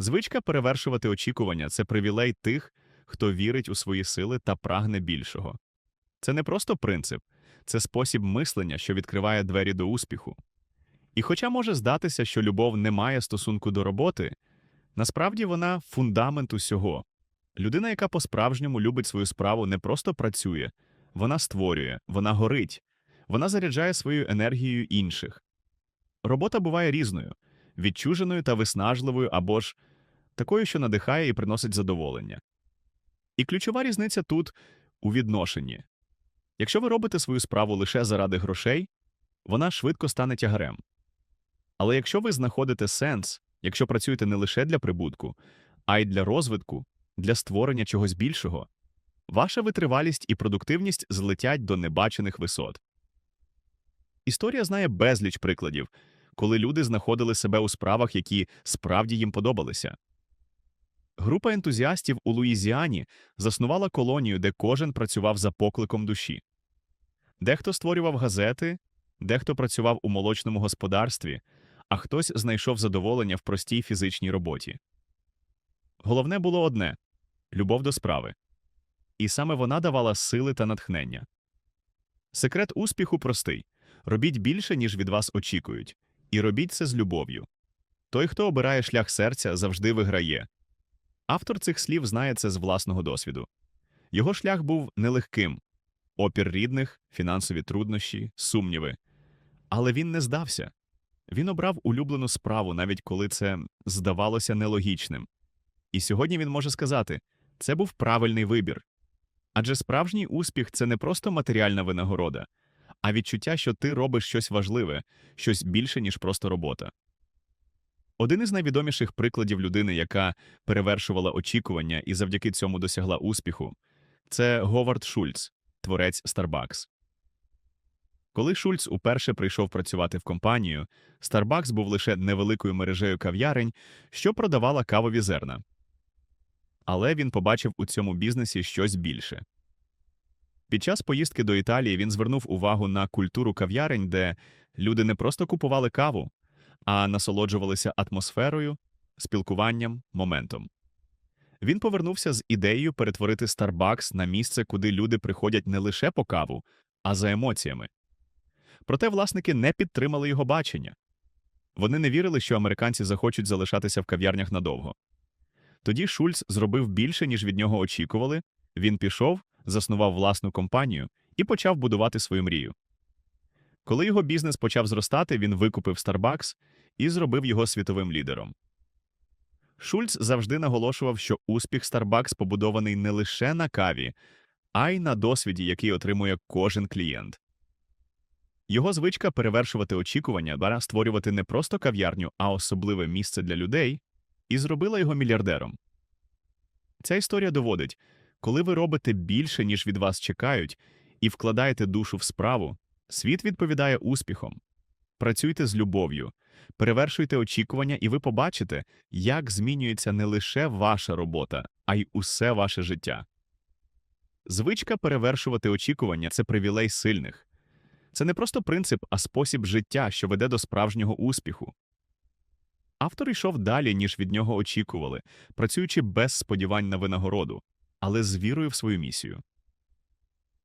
Звичка перевершувати очікування це привілей тих, хто вірить у свої сили та прагне більшого. Це не просто принцип, це спосіб мислення, що відкриває двері до успіху. І хоча може здатися, що любов не має стосунку до роботи, насправді вона фундамент усього. Людина, яка по-справжньому любить свою справу, не просто працює, вона створює, вона горить, вона заряджає своєю енергією інших. Робота буває різною відчуженою та виснажливою або ж такою, що надихає і приносить задоволення. І ключова різниця тут у відношенні. Якщо ви робите свою справу лише заради грошей, вона швидко стане тягарем. Але якщо ви знаходите сенс, якщо працюєте не лише для прибутку, а й для розвитку, для створення чогось більшого, ваша витривалість і продуктивність злетять до небачених висот. Історія знає безліч прикладів, коли люди знаходили себе у справах, які справді їм подобалися. Група ентузіастів у Луїзіані заснувала колонію, де кожен працював за покликом душі. Дехто створював газети, дехто працював у молочному господарстві, а хтось знайшов задоволення в простій фізичній роботі. Головне було одне любов до справи. І саме вона давала сили та натхнення. Секрет успіху простий робіть більше, ніж від вас очікують, і робіть це з любов'ю. Той, хто обирає шлях серця, завжди виграє. Автор цих слів знає це з власного досвіду. Його шлях був нелегким опір рідних, фінансові труднощі, сумніви. Але він не здався. Він обрав улюблену справу, навіть коли це здавалося нелогічним. І сьогодні він може сказати це був правильний вибір. Адже справжній успіх це не просто матеріальна винагорода, а відчуття, що ти робиш щось важливе, щось більше, ніж просто робота. Один із найвідоміших прикладів людини, яка перевершувала очікування і завдяки цьому досягла успіху, це Говард Шульц, творець Starbucks. Коли Шульц уперше прийшов працювати в компанію, Starbucks був лише невеликою мережею кав'ярень, що продавала кавові зерна. Але він побачив у цьому бізнесі щось більше. Під час поїздки до Італії він звернув увагу на культуру кав'ярень, де люди не просто купували каву, а насолоджувалися атмосферою, спілкуванням, моментом. Він повернувся з ідеєю перетворити Starbucks на місце, куди люди приходять не лише по каву, а за емоціями. Проте власники не підтримали його бачення. Вони не вірили, що американці захочуть залишатися в кав'ярнях надовго. Тоді Шульц зробив більше, ніж від нього очікували. Він пішов, заснував власну компанію і почав будувати свою мрію. Коли його бізнес почав зростати, він викупив Starbucks і зробив його світовим лідером. Шульц завжди наголошував, що успіх Starbucks побудований не лише на каві, а й на досвіді, який отримує кожен клієнт. Його звичка перевершувати очікування, бара створювати не просто кав'ярню, а особливе місце для людей, і зробила його мільярдером. Ця історія доводить, коли ви робите більше, ніж від вас чекають, і вкладаєте душу в справу, світ відповідає успіхом. Працюйте з любов'ю, перевершуйте очікування, і ви побачите, як змінюється не лише ваша робота, а й усе ваше життя. Звичка перевершувати очікування це привілей сильних. Це не просто принцип, а спосіб життя, що веде до справжнього успіху. Автор йшов далі, ніж від нього очікували, працюючи без сподівань на винагороду, але з вірою в свою місію.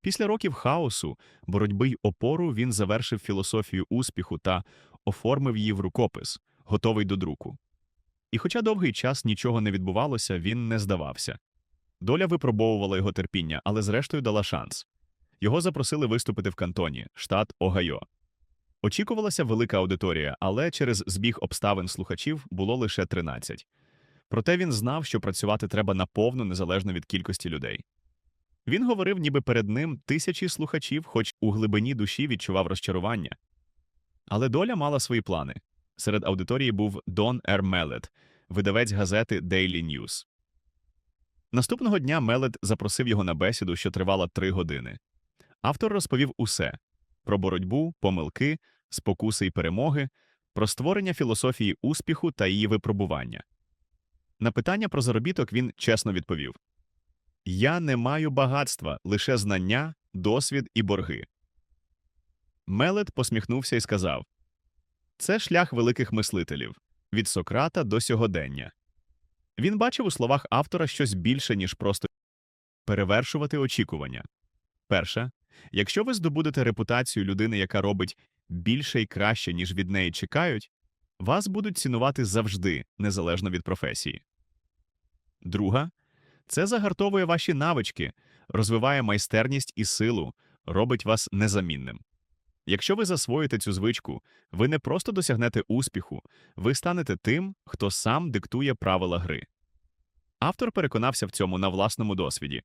Після років хаосу, боротьби й опору він завершив філософію успіху та оформив її в рукопис, готовий до друку. І хоча довгий час нічого не відбувалося, він не здавався. Доля випробовувала його терпіння, але зрештою дала шанс. Його запросили виступити в кантоні, штат Огайо. Очікувалася велика аудиторія, але через збіг обставин слухачів було лише 13. Проте він знав, що працювати треба наповну незалежно від кількості людей. Він говорив, ніби перед ним тисячі слухачів, хоч у глибині душі відчував розчарування. Але доля мала свої плани. Серед аудиторії був Дон Р. Мелет, видавець газети Daily News. Наступного дня Мелет запросив його на бесіду, що тривала три години. Автор розповів усе про боротьбу, помилки, спокуси й перемоги, про створення філософії успіху та її випробування. На питання про заробіток він чесно відповів: Я не маю багатства, лише знання, досвід і борги. Мелет посміхнувся і сказав: Це шлях великих мислителів від Сократа до сьогодення. Він бачив у словах автора щось більше, ніж просто перевершувати очікування. Перше, якщо ви здобудете репутацію людини, яка робить більше і краще, ніж від неї чекають, вас будуть цінувати завжди, незалежно від професії. Друга це загартовує ваші навички, розвиває майстерність і силу, робить вас незамінним. Якщо ви засвоїте цю звичку, ви не просто досягнете успіху, ви станете тим, хто сам диктує правила гри. Автор переконався в цьому на власному досвіді.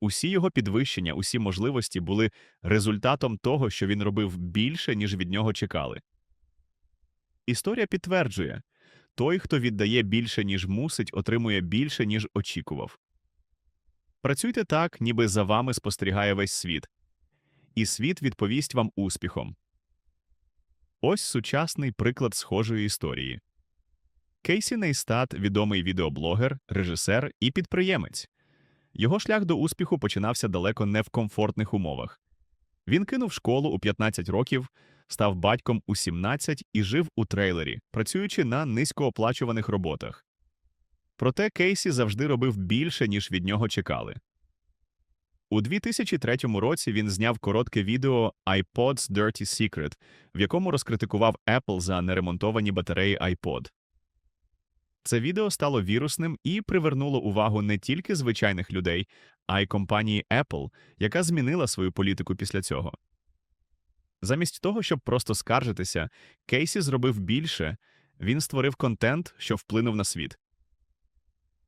Усі його підвищення, усі можливості були результатом того, що він робив більше, ніж від нього чекали. Історія підтверджує той, хто віддає більше, ніж мусить, отримує більше, ніж очікував. Працюйте так, ніби за вами спостерігає весь світ, і світ відповість вам успіхом. Ось сучасний приклад схожої історії. Кейсі Нейстат – відомий відеоблогер, режисер і підприємець. Його шлях до успіху починався далеко не в комфортних умовах. Він кинув школу у 15 років, став батьком у 17 і жив у трейлері, працюючи на низькооплачуваних роботах. Проте Кейсі завжди робив більше, ніж від нього чекали. У 2003 році він зняв коротке відео iPod's Dirty Secret, в якому розкритикував Apple за неремонтовані батареї iPod. Це відео стало вірусним і привернуло увагу не тільки звичайних людей, а й компанії Apple, яка змінила свою політику після цього. Замість того, щоб просто скаржитися, Кейсі зробив більше, він створив контент, що вплинув на світ.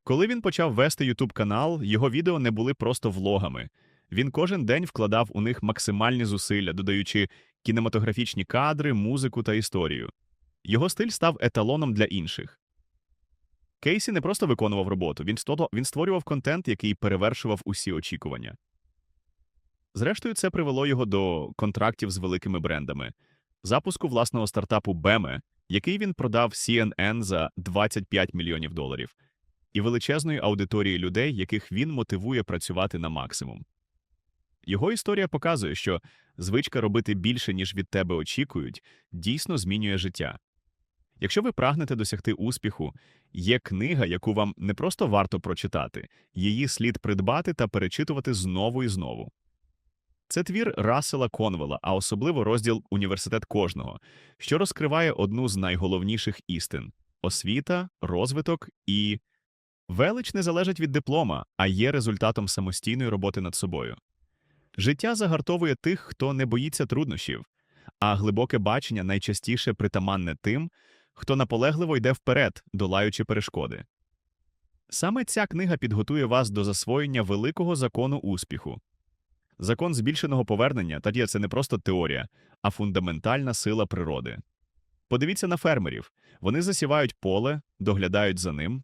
Коли він почав вести YouTube канал, його відео не були просто влогами. Він кожен день вкладав у них максимальні зусилля, додаючи кінематографічні кадри, музику та історію. Його стиль став еталоном для інших. Кейсі не просто виконував роботу, він створював контент, який перевершував усі очікування. Зрештою, це привело його до контрактів з великими брендами, запуску власного стартапу Beme, який він продав CNN за 25 мільйонів доларів, і величезної аудиторії людей, яких він мотивує працювати на максимум. Його історія показує, що звичка робити більше, ніж від тебе очікують, дійсно змінює життя. Якщо ви прагнете досягти успіху, є книга, яку вам не просто варто прочитати, її слід придбати та перечитувати знову і знову. Це твір Рассела Конвела, а особливо розділ Університет кожного, що розкриває одну з найголовніших істин освіта, розвиток і велич не залежить від диплома, а є результатом самостійної роботи над собою. Життя загартовує тих, хто не боїться труднощів, а глибоке бачення найчастіше притаманне тим, хто наполегливо йде вперед, долаючи перешкоди. Саме ця книга підготує вас до засвоєння великого закону успіху. Закон збільшеного повернення тоді це не просто теорія, а фундаментальна сила природи. Подивіться на фермерів вони засівають поле, доглядають за ним,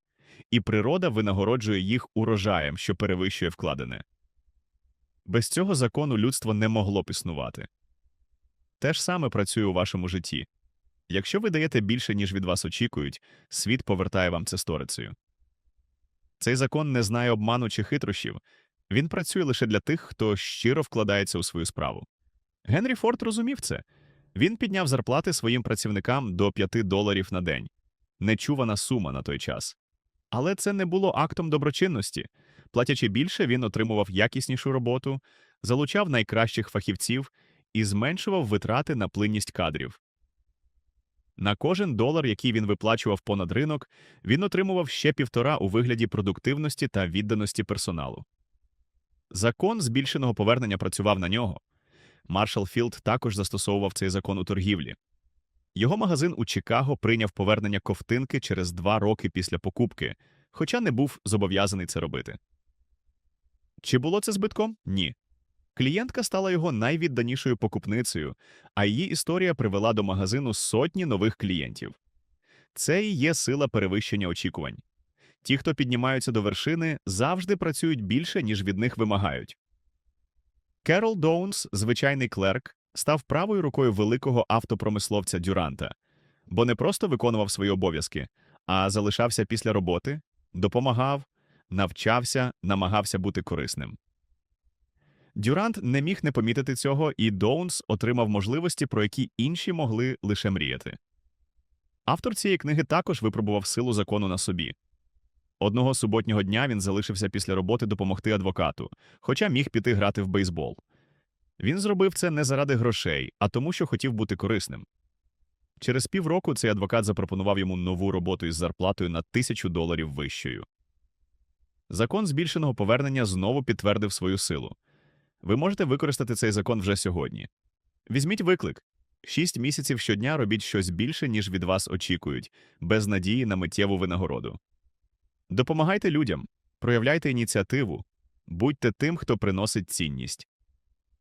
і природа винагороджує їх урожаєм, що перевищує вкладене. Без цього закону людство не могло б існувати. Те ж саме працює у вашому житті. Якщо ви даєте більше, ніж від вас очікують, світ повертає вам це сторицею. Цей закон не знає обману чи хитрощів, він працює лише для тих, хто щиро вкладається у свою справу. Генрі Форд розумів це. Він підняв зарплати своїм працівникам до 5 доларів на день. Нечувана сума на той час. Але це не було актом доброчинності. Платячи більше, він отримував якіснішу роботу, залучав найкращих фахівців і зменшував витрати на плинність кадрів. На кожен долар, який він виплачував понад ринок, він отримував ще півтора у вигляді продуктивності та відданості персоналу. Закон збільшеного повернення працював на нього. Маршал Філд також застосовував цей закон у торгівлі. Його магазин у Чикаго прийняв повернення ковтинки через два роки після покупки, хоча не був зобов'язаний це робити. Чи було це збитком? Ні. Клієнтка стала його найвідданішою покупницею, а її історія привела до магазину сотні нових клієнтів. Це і є сила перевищення очікувань. Ті, хто піднімаються до вершини, завжди працюють більше, ніж від них вимагають. Керол Доунс, звичайний клерк, став правою рукою великого автопромисловця Дюранта, бо не просто виконував свої обов'язки, а залишався після роботи, допомагав, навчався, намагався бути корисним. Дюрант не міг не помітити цього, і Доунс отримав можливості, про які інші могли лише мріяти. Автор цієї книги також випробував силу закону на собі. Одного суботнього дня він залишився після роботи допомогти адвокату, хоча міг піти грати в бейсбол. Він зробив це не заради грошей, а тому, що хотів бути корисним. Через півроку цей адвокат запропонував йому нову роботу із зарплатою на тисячу доларів вищою. Закон збільшеного повернення знову підтвердив свою силу. Ви можете використати цей закон вже сьогодні. Візьміть виклик. Шість місяців щодня робіть щось більше, ніж від вас очікують, без надії на миттєву винагороду. Допомагайте людям, проявляйте ініціативу, будьте тим, хто приносить цінність.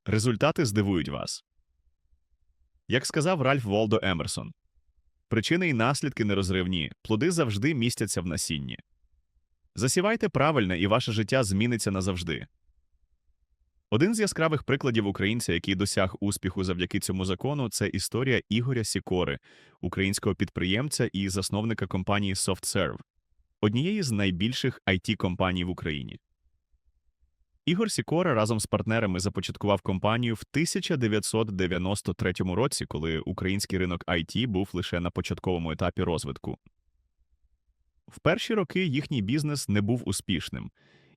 Результати здивують вас. Як сказав Ральф Волдо Емерсон, причини і наслідки нерозривні, плоди завжди містяться в насінні. Засівайте правильно, і ваше життя зміниться назавжди. Один з яскравих прикладів українця, який досяг успіху завдяки цьому закону, це історія Ігоря Сікори, українського підприємця і засновника компанії SoftServe, однієї з найбільших it компаній в Україні. Ігор Сікора разом з партнерами започаткував компанію в 1993 році, коли український ринок IT був лише на початковому етапі розвитку. В перші роки їхній бізнес не був успішним,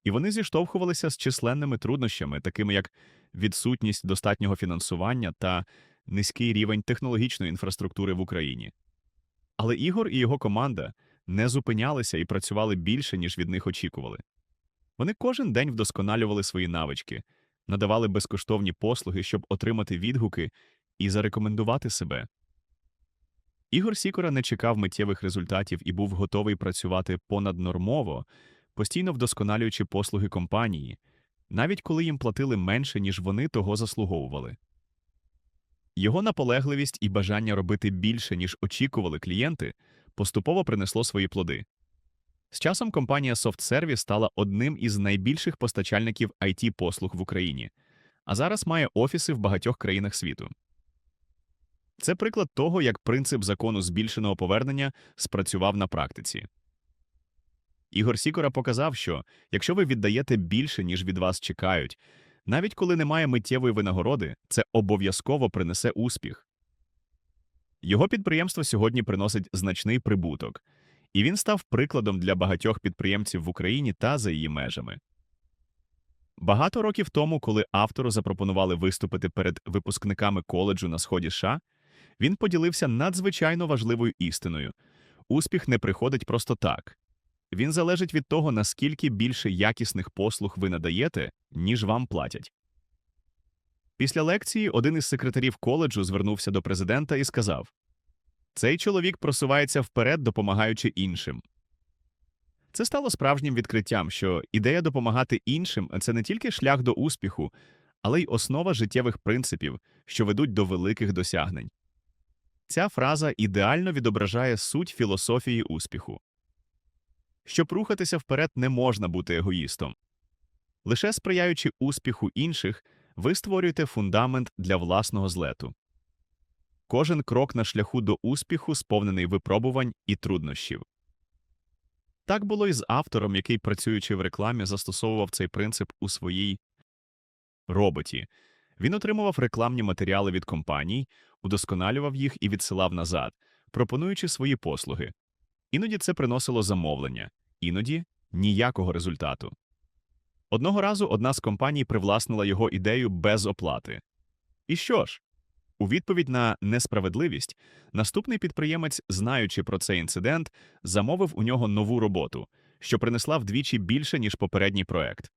і вони зіштовхувалися з численними труднощами, такими як відсутність достатнього фінансування та низький рівень технологічної інфраструктури в Україні. Але Ігор і його команда не зупинялися і працювали більше, ніж від них очікували. Вони кожен день вдосконалювали свої навички, надавали безкоштовні послуги, щоб отримати відгуки і зарекомендувати себе. Ігор Сікора не чекав миттєвих результатів і був готовий працювати понаднормово, постійно вдосконалюючи послуги компанії, навіть коли їм платили менше, ніж вони того заслуговували. Його наполегливість і бажання робити більше, ніж очікували клієнти, поступово принесло свої плоди. З часом компанія SoftService стала одним із найбільших постачальників it послуг в Україні, а зараз має офіси в багатьох країнах світу. Це приклад того, як принцип закону збільшеного повернення спрацював на практиці. Ігор Сікора показав, що якщо ви віддаєте більше, ніж від вас чекають, навіть коли немає миттєвої винагороди, це обов'язково принесе успіх. Його підприємство сьогодні приносить значний прибуток, і він став прикладом для багатьох підприємців в Україні та за її межами. Багато років тому, коли автору запропонували виступити перед випускниками коледжу на сході США, він поділився надзвичайно важливою істиною успіх не приходить просто так. Він залежить від того, наскільки більше якісних послуг ви надаєте, ніж вам платять. Після лекції один із секретарів коледжу звернувся до президента і сказав Цей чоловік просувається вперед, допомагаючи іншим. Це стало справжнім відкриттям, що ідея допомагати іншим це не тільки шлях до успіху, але й основа життєвих принципів, що ведуть до великих досягнень. Ця фраза ідеально відображає суть філософії успіху. Щоб рухатися вперед, не можна бути егоїстом. Лише сприяючи успіху інших, ви створюєте фундамент для власного злету. Кожен крок на шляху до успіху сповнений випробувань і труднощів. Так було і з автором, який, працюючи в рекламі, застосовував цей принцип у своїй роботі. Він отримував рекламні матеріали від компаній, удосконалював їх і відсилав назад, пропонуючи свої послуги. Іноді це приносило замовлення, іноді ніякого результату. Одного разу одна з компаній привласнила його ідею без оплати. І що ж? У відповідь на несправедливість наступний підприємець, знаючи про цей інцидент, замовив у нього нову роботу, що принесла вдвічі більше, ніж попередній проект.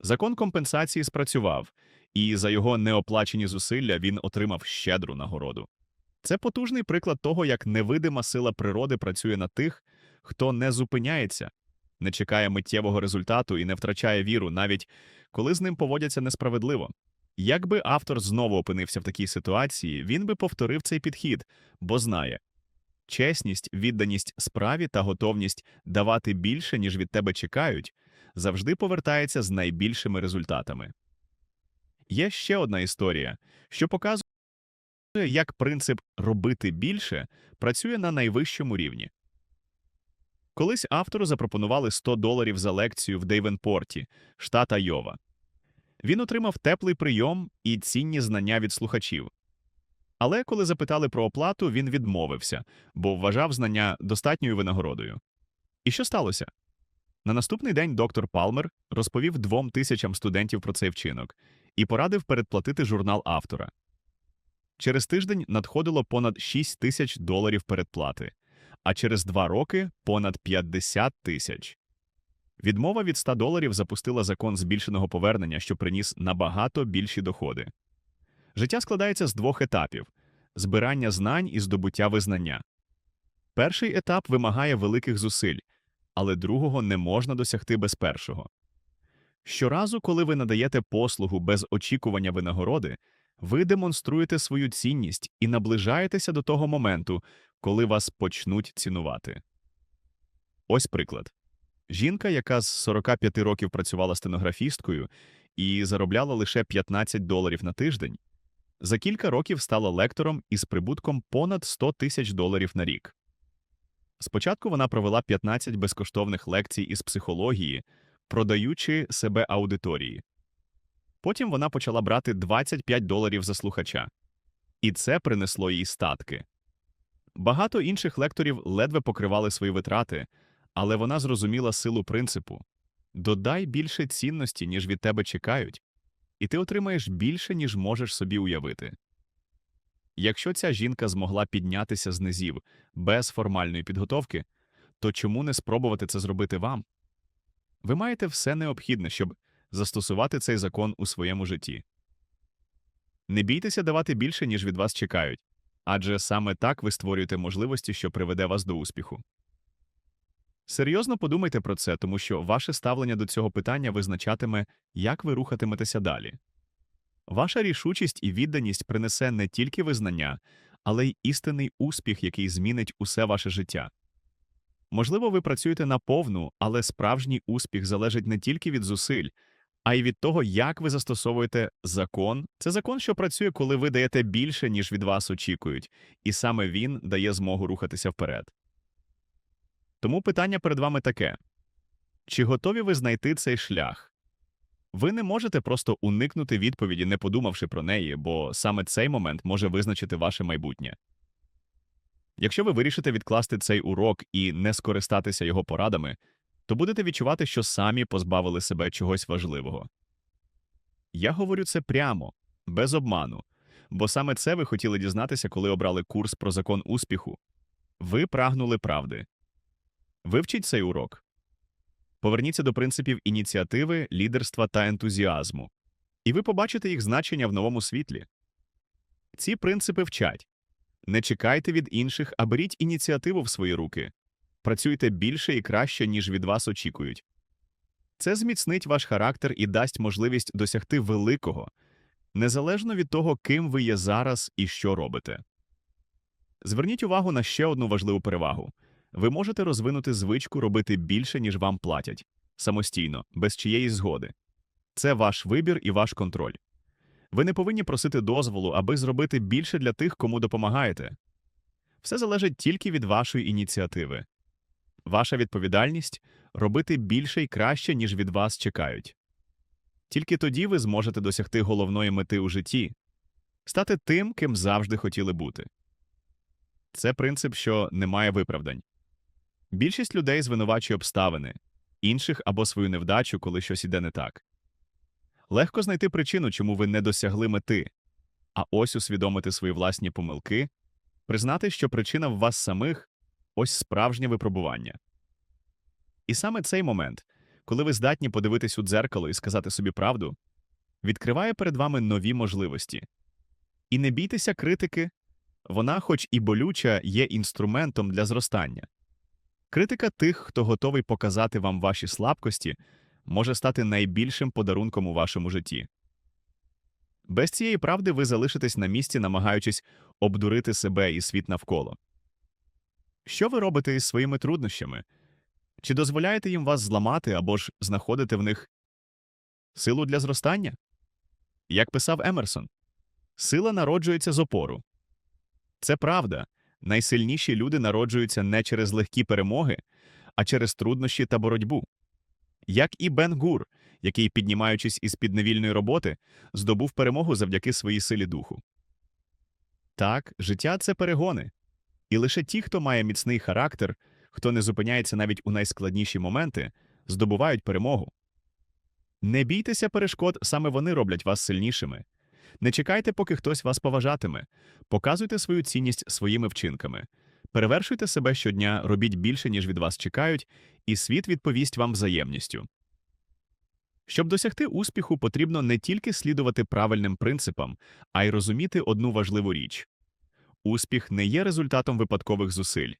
Закон компенсації спрацював, і за його неоплачені зусилля він отримав щедру нагороду. Це потужний приклад того, як невидима сила природи працює на тих, хто не зупиняється, не чекає миттєвого результату і не втрачає віру, навіть коли з ним поводяться несправедливо. Якби автор знову опинився в такій ситуації, він би повторив цей підхід, бо знає чесність, відданість справі та готовність давати більше, ніж від тебе чекають, завжди повертається з найбільшими результатами. Є ще одна історія, що показує, як принцип робити більше працює на найвищому рівні. Колись автору запропонували 100 доларів за лекцію в Дейвенпорті, штат Айова. Він отримав теплий прийом і цінні знання від слухачів. Але коли запитали про оплату, він відмовився, бо вважав знання достатньою винагородою. І що сталося? На наступний день доктор Палмер розповів двом тисячам студентів про цей вчинок і порадив передплатити журнал автора. Через тиждень надходило понад 6 тисяч доларів передплати, а через два роки понад 50 тисяч. Відмова від 100 доларів запустила закон збільшеного повернення, що приніс набагато більші доходи. Життя складається з двох етапів збирання знань і здобуття визнання. Перший етап вимагає великих зусиль, але другого не можна досягти без першого. Щоразу, коли ви надаєте послугу без очікування винагороди, ви демонструєте свою цінність і наближаєтеся до того моменту, коли вас почнуть цінувати. Ось приклад. Жінка, яка з 45 років працювала стенографісткою і заробляла лише 15 доларів на тиждень, за кілька років стала лектором із прибутком понад 100 тисяч доларів на рік. Спочатку вона провела 15 безкоштовних лекцій із психології, продаючи себе аудиторії. Потім вона почала брати 25 доларів за слухача. І це принесло їй статки. Багато інших лекторів ледве покривали свої витрати, але вона зрозуміла силу принципу додай більше цінності, ніж від тебе чекають, і ти отримаєш більше, ніж можеш собі уявити. Якщо ця жінка змогла піднятися з низів без формальної підготовки, то чому не спробувати це зробити вам? Ви маєте все необхідне, щоб застосувати цей закон у своєму житті. Не бійтеся давати більше, ніж від вас чекають, адже саме так ви створюєте можливості, що приведе вас до успіху. Серйозно подумайте про це, тому що ваше ставлення до цього питання визначатиме, як ви рухатиметеся далі. Ваша рішучість і відданість принесе не тільки визнання, але й істинний успіх, який змінить усе ваше життя. Можливо, ви працюєте на повну, але справжній успіх залежить не тільки від зусиль, а й від того, як ви застосовуєте закон. Це закон, що працює, коли ви даєте більше, ніж від вас очікують, і саме він дає змогу рухатися вперед. Тому питання перед вами таке чи готові ви знайти цей шлях? Ви не можете просто уникнути відповіді, не подумавши про неї, бо саме цей момент може визначити ваше майбутнє. Якщо ви вирішите відкласти цей урок і не скористатися його порадами, то будете відчувати, що самі позбавили себе чогось важливого. Я говорю це прямо, без обману, бо саме це ви хотіли дізнатися, коли обрали курс про закон успіху. Ви прагнули правди. Вивчіть цей урок. Поверніться до принципів ініціативи, лідерства та ентузіазму, і ви побачите їх значення в новому світлі. Ці принципи вчать не чекайте від інших, а беріть ініціативу в свої руки. Працюйте більше і краще, ніж від вас очікують. Це зміцнить ваш характер і дасть можливість досягти великого, незалежно від того, ким ви є зараз і що робите. Зверніть увагу на ще одну важливу перевагу ви можете розвинути звичку робити більше, ніж вам платять, самостійно, без чиєїсь згоди. Це ваш вибір і ваш контроль. Ви не повинні просити дозволу, аби зробити більше для тих, кому допомагаєте. Все залежить тільки від вашої ініціативи. Ваша відповідальність робити більше і краще, ніж від вас чекають. Тільки тоді ви зможете досягти головної мети у житті стати тим, ким завжди хотіли бути. Це принцип, що не має виправдань. Більшість людей звинувачує обставини, інших або свою невдачу, коли щось іде не так. Легко знайти причину, чому ви не досягли мети, а ось усвідомити свої власні помилки, признати, що причина в вас самих ось справжнє випробування. І саме цей момент, коли ви здатні подивитись у дзеркало і сказати собі правду, відкриває перед вами нові можливості. І не бійтеся критики, вона, хоч і болюча, є інструментом для зростання. Критика тих, хто готовий показати вам ваші слабкості, може стати найбільшим подарунком у вашому житті. Без цієї правди ви залишитесь на місці, намагаючись обдурити себе і світ навколо. Що ви робите із своїми труднощами? Чи дозволяєте їм вас зламати або ж знаходите в них силу для зростання? Як писав Емерсон, сила народжується з опору. Це правда. Найсильніші люди народжуються не через легкі перемоги, а через труднощі та боротьбу. Як і Бен Гур, який, піднімаючись із підневільної роботи, здобув перемогу завдяки своїй силі духу. Так, життя це перегони. І лише ті, хто має міцний характер, хто не зупиняється навіть у найскладніші моменти, здобувають перемогу. Не бійтеся перешкод, саме вони роблять вас сильнішими. Не чекайте, поки хтось вас поважатиме. Показуйте свою цінність своїми вчинками. Перевершуйте себе щодня, робіть більше, ніж від вас чекають, і світ відповість вам взаємністю. Щоб досягти успіху, потрібно не тільки слідувати правильним принципам, а й розуміти одну важливу річ. Успіх не є результатом випадкових зусиль,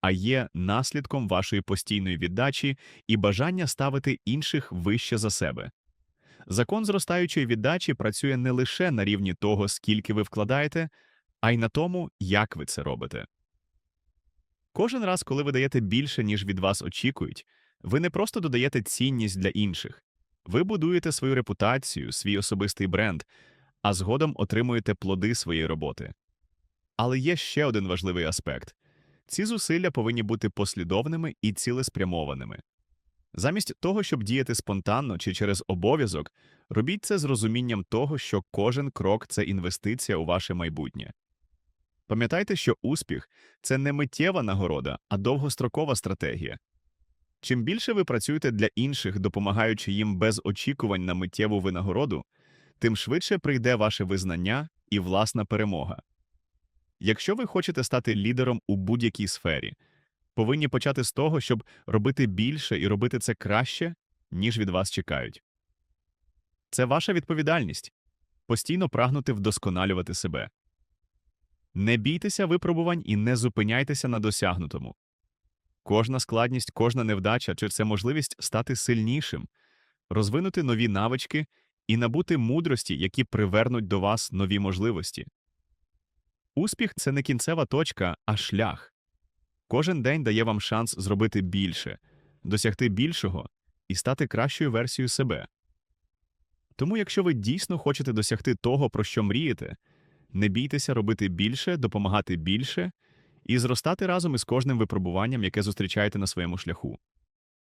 а є наслідком вашої постійної віддачі і бажання ставити інших вище за себе. Закон зростаючої віддачі працює не лише на рівні того, скільки ви вкладаєте, а й на тому, як ви це робите. Кожен раз, коли ви даєте більше, ніж від вас очікують, ви не просто додаєте цінність для інших, ви будуєте свою репутацію, свій особистий бренд, а згодом отримуєте плоди своєї роботи. Але є ще один важливий аспект ці зусилля повинні бути послідовними і цілеспрямованими. Замість того, щоб діяти спонтанно чи через обов'язок, робіть це з розумінням того, що кожен крок це інвестиція у ваше майбутнє. Пам'ятайте, що успіх це не миттєва нагорода, а довгострокова стратегія. Чим більше ви працюєте для інших, допомагаючи їм без очікувань на миттєву винагороду, тим швидше прийде ваше визнання і власна перемога. Якщо ви хочете стати лідером у будь-якій сфері, повинні почати з того, щоб робити більше і робити це краще, ніж від вас чекають. Це ваша відповідальність постійно прагнути вдосконалювати себе. Не бійтеся випробувань і не зупиняйтеся на досягнутому. Кожна складність, кожна невдача чи це можливість стати сильнішим, розвинути нові навички і набути мудрості, які привернуть до вас нові можливості. Успіх це не кінцева точка, а шлях. Кожен день дає вам шанс зробити більше, досягти більшого і стати кращою версією себе. Тому, якщо ви дійсно хочете досягти того, про що мрієте, не бійтеся робити більше, допомагати більше і зростати разом із кожним випробуванням, яке зустрічаєте на своєму шляху.